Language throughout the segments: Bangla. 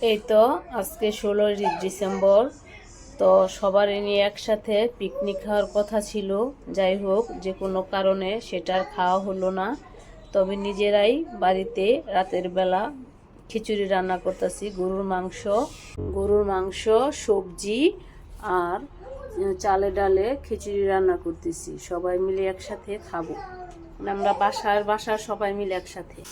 এই তো, আজকে ষোলোই ডিসেম্বর। তো সবারই নিয়ে একসাথে পিকনিক খাওয়ার কথা ছিল। যাই হোক, যে কোনো কারণে সেটার খাওয়া হলো না। তবে নিজেরাই বাড়িতে রাতের বেলা খিচুড়ি রান্না করতেছি, গরুর মাংস। গরুর মাংস, সবজি আর চালে ডালে খিচুড়ি রান্না করতেছি। সবাই মিলে একসাথে খাব। মানে আমরা বাসার বাসার সবাই মিলে একসাথে।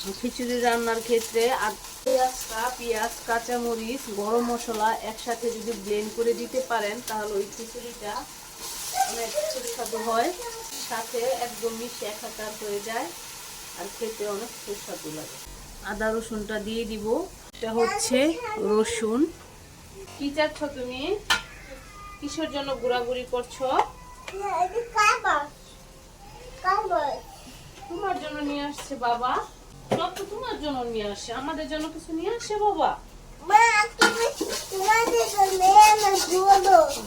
খিচুড়ি রান্নার ক্ষেত্রে আদ- পেঁয়াজটা পেঁয়াজ কাঁচামরিচ গরম মশলা একসাথে যদি ব্লেন্ড করে দিতে পারেন তাহলে ওই খিচুড়িটা অনেক সুস্বাদু হয়। সাথে একদম মিশে একাকার হয়ে যায় আর খেতে অনেক সুস্বাদু লাগে। আদা রসুনটা দিয়ে দিব। এটা হচ্ছে রসুন। কি চাচ্ছ তুমি? কিসের জন্য গুড়াগুড়ি করছ? তোমার জন্য নিয়ে আসছে বাবা। সব তো তোমার জন্য নিয়ে আসে আমাদের জন্য কিছু নিয়ে আসে বাবা?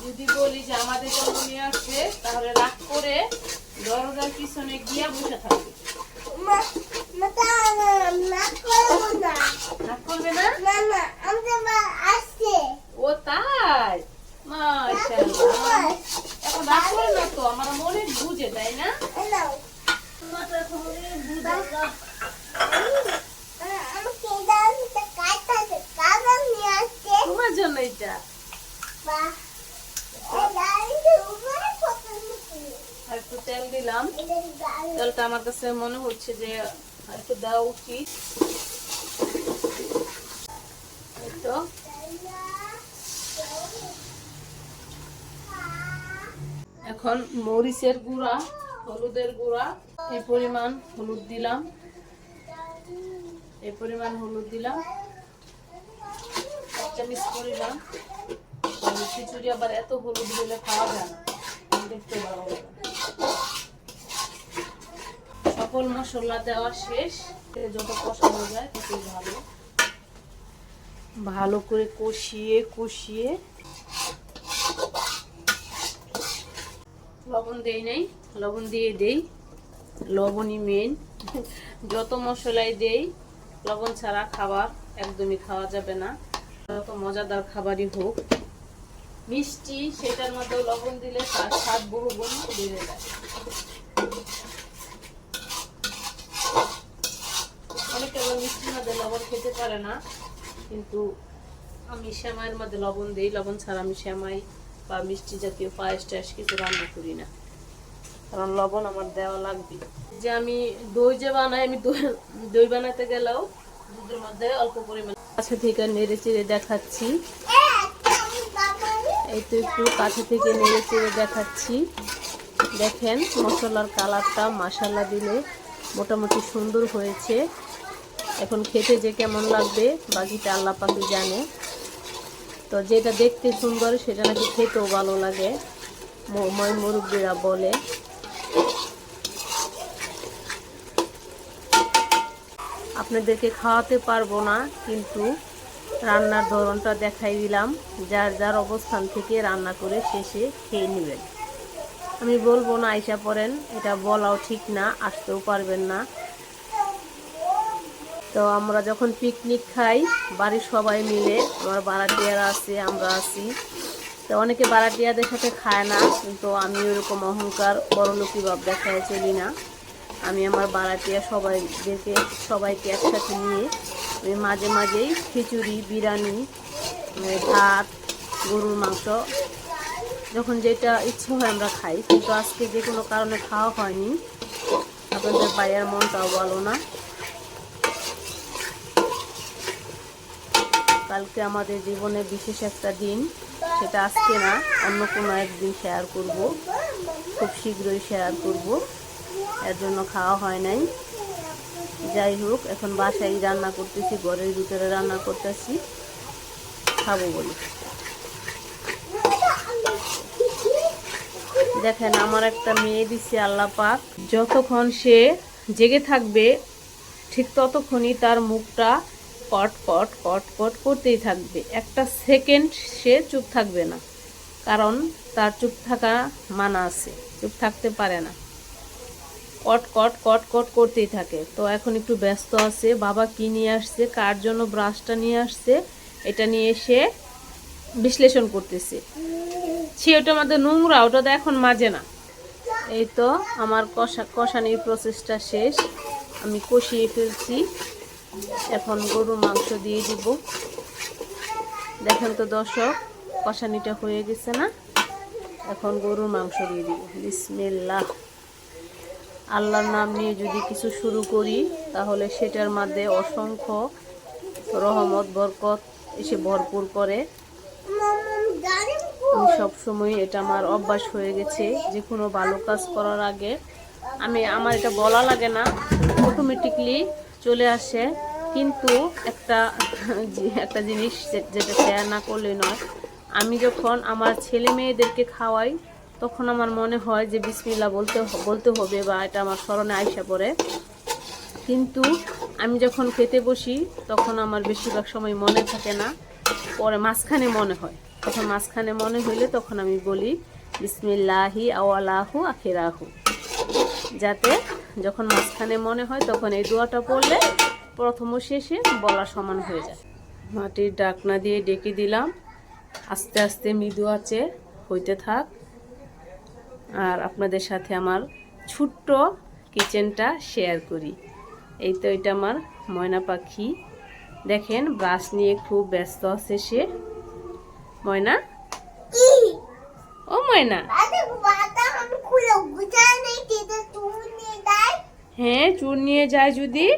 যদি বলি যে আমাদের জন্য নিয়ে আসবে তাহলে রাগ করে দরজার পিছনে গিয়া বসে থাকবে। রাগ করবে না ও তাই মাশাআল্লাহ এখন রাগ করে না তো আমার মনে বুঝে তাই না তোমার জন্য এটা আর একটু তেল দিলাম। তেলটা আমার কাছে মনে হচ্ছে যে একটু দেওয়া এখন মরিচের গুঁড়া, হলুদের গুঁড়া, এই পরিমাণ হলুদ দিলাম। এই পরিমাণ হলুদ দিলাম। এক চামচ পরিমাণ হলুদ খিচুড়ি আবার এত হলুদ দিলে খাওয়া যায় না। দেখতে ভালো সকল মশলা দেওয়া শেষ। যত কষানো যায়, ততই ভালো। ভালো করে কষিয়ে কষিয়ে। লবণ দেই নাই, লবণ দিয়ে দেই। লবণই মেন যত মশলাই দেই, লবণ ছাড়া খাবার একদমই খাওয়া যাবে না। যত মজাদার খাবারই হোক। মিষ্টি, সেটার মধ্যে লবণ দিলে তার স্বাদ বহু গুণ বেড়ে যায়। অনেকে আবার মিষ্টির মধ্যে লবণ খেতে পারে না, কিন্তু আমি শ্যামাইয়ের মধ্যে লবণ দিই। লবণ ছাড়া আমি শ্যামাই বা মিষ্টি জাতীয় পায়েস টায়েস কিছু রান্না করি না, কারণ লবণ আমার দেওয়া লাগবে। যে আমি দই যে বানাই, আমি দই দই বানাতে গেলেও দুধের মধ্যে অল্প পরিমাণ কাছে থেকে নেড়ে চেড়ে দেখাচ্ছি। এই তো একটু কাছে থেকে নেড়ে চেড়ে দেখাচ্ছি। দেখেন, মশলার কালারটা মাসালা দিলে মোটামুটি সুন্দর হয়েছে। এখন খেতে যে কেমন লাগবে, বাকিটা আল্লাহ পাখি জানে। তো যেটা দেখতে সুন্দর, সেটা নাকি খেতেও ভালো লাগে, ম- মই মুরব্বীরা বলে। আপনাদেরকে খাওয়াতে পারব না, কিন্তু রান্নার ধরনটা দেখাই দিলাম। যার যার অবস্থান থেকে রান্না করে শেষে খেয়ে নেবেন। আমি বলব না, আইসা পড়েন। এটা বলাও ঠিক না, আসতেও পারবেন না। তো আমরা যখন পিকনিক খাই, বাড়ির সবাই মিলে, আমার বারাটিয়ারা আছে, আমরা আছি। তো অনেকে বারাটিয়াদের সাথে খায় না, কিন্তু আমি ওরকম অহংকার বড়লোকি ভাব দেখায় চলি না। আমি আমার বারাটিয়া সবাইদেরকে, সবাইকে একসাথে নিয়ে মাঝে মাঝেই খিচুড়ি, বিরিয়ানি ভাত, গরুর মাংস। যখন যেটা ইচ্ছে হয় আমরা খাই, কিন্তু আজকে যে কোনো কারণে খাওয়া হয়নি। আপনাদের বাইরের মনটাও ভালো না। কালকে আমাদের জীবনে বিশেষ একটা দিন, সেটা আজকে না, অন্য কোনো একদিন শেয়ার করব। খুব শীঘ্রই শেয়ার করব। এর জন্য খাওয়া হয় নাই। যাই হোক, এখন বাসায় রান্না করতেছি, ঘরের ভিতরে রান্না করতেছি। খাব বলি। দেখেন, আমার একটা মেয়ে দিচ্ছে আল্লাহ পাক যতক্ষণ সে জেগে থাকবে, ঠিক ততক্ষণই তার মুখটা কট কট কট কট করতেই থাকবে। একটা সেকেন্ড সে চুপ থাকবে না, কারণ তার চুপ থাকা মানা আছে, চুপ থাকতে পারে না। কট কট কট কট করতেই থাকে। তো এখন একটু ব্যস্ত আছে। বাবা কি নিয়ে আসছে? কার জন্য ব্রাশটা নিয়ে আসছে? এটা নিয়ে এসে বিশ্লেষণ করতেছে। সে ওটা আমাদের নোংরা, ওটা তো এখন মাজে না। এই তো আমার কষা, কষানির প্রসেসটা শেষ। আমি কষিয়ে ফেলছি। এখন গরুর মাংস দিয়ে দিব। দেখেন তো দর্শক, কষানিটা হয়ে গেছে না? এখন গরুর মাংস দিয়ে দিব। বিসমিল্লাহ। আল্লাহর নাম নিয়ে যদি কিছু শুরু করি, তাহলে সেটার মধ্যে অসংখ্য রহমত, বরকত এসে ভরপুর করে। আমি সবসময় এটা আমার অভ্যাস হয়ে গেছে, যে কোনো ভালো কাজ করার আগে আমি, আমার এটা বলা লাগে না অটোমেটিকলি চলে আসে। কিন্তু একটা একটা জিনিস যেটা শেয়ার না করলে নয়, আমি যখন আমার ছেলে মেয়েদেরকে খাওয়াই তখন আমার মনে হয় যে বিসমিল্লা বলতে বলতে হবে বা এটা আমার স্মরণে আইসা পড়ে। কিন্তু আমি যখন খেতে বসি, তখন আমার বেশিরভাগ সময় মনে থাকে না, পরে মাঝখানে মনে হয়। তখন মাঝখানে মনে হইলে তখন আমি বলি, বিসমিল্লাহি আওয়ালাহু আখিরাহু। যাতে যখন মাঝখানে মনে হয়, তখন এই দোয়াটা পড়লে প্রথম ও শেষে বলা সমান হয়ে যায়। মাটির ডাকনা দিয়ে ডেকে দিলাম, আস্তে আস্তে মৃদু আছে হইতে থাক। আর আপনাদের সাথে আমার ছোট্ট কিচেনটা শেয়ার করি। এই তো এটা আমার ময়না পাখি। দেখেন ব্রাশ নিয়ে খুব ব্যস্ত আছে সে। ময়না? ও ময়না। হ্যাঁ চুর নিয়ে যায় যদি।